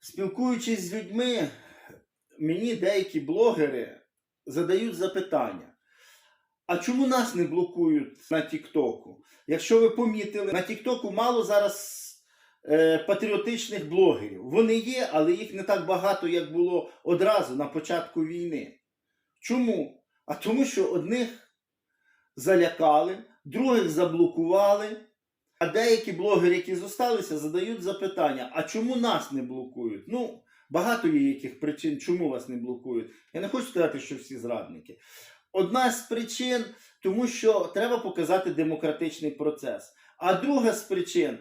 Спілкуючись з людьми, мені деякі блогери задають запитання. А чому нас не блокують на Тіктоку? Якщо ви помітили, на Тіктоку мало зараз е, патріотичних блогерів. Вони є, але їх не так багато, як було одразу на початку війни. Чому? А тому, що одних залякали, других заблокували. А деякі блогери, які зосталися, задають запитання: а чому нас не блокують? Ну, багато є яких причин, чому вас не блокують. Я не хочу сказати, що всі зрадники. Одна з причин, тому що треба показати демократичний процес. А друга з причин,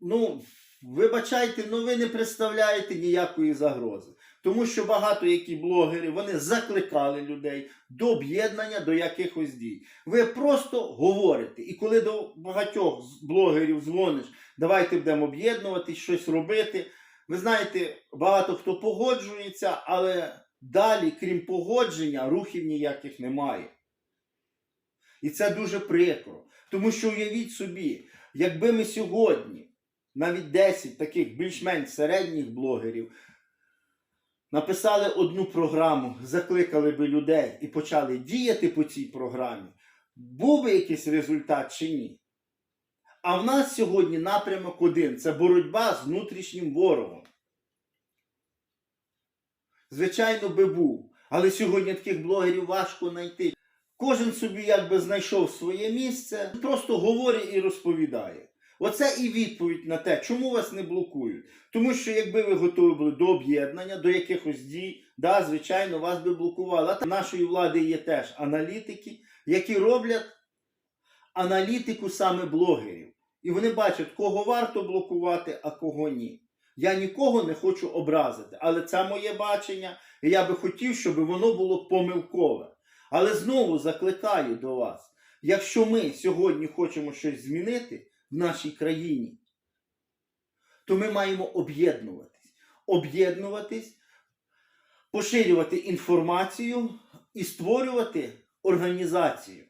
ну, вибачайте, ну ви не представляєте ніякої загрози. Тому що багато які блогери вони закликали людей до об'єднання до якихось дій. Ви просто говорите. І коли до багатьох блогерів дзвониш, давайте будемо об'єднуватись, щось робити. Ви знаєте, багато хто погоджується, але далі, крім погодження, рухів ніяких немає. І це дуже прикро. Тому що уявіть собі, якби ми сьогодні навіть 10 таких більш-менш середніх блогерів написали одну програму, закликали би людей і почали діяти по цій програмі, був би якийсь результат чи ні? А в нас сьогодні напрямок один це боротьба з внутрішнім ворогом. Звичайно, би був. Але сьогодні таких блогерів важко знайти. Кожен собі якби знайшов своє місце, просто говорить і розповідає. Оце і відповідь на те, чому вас не блокують. Тому що якби ви готові були до об'єднання, до якихось дій, да, звичайно, вас би блокували. А нашої влади є теж аналітики, які роблять аналітику саме блогерів. І вони бачать, кого варто блокувати, а кого ні. Я нікого не хочу образити, але це моє бачення, і я би хотів, щоб воно було помилкове. Але знову закликаю до вас: якщо ми сьогодні хочемо щось змінити в нашій країні, то ми маємо об'єднуватись. Об'єднуватись, поширювати інформацію і створювати організацію.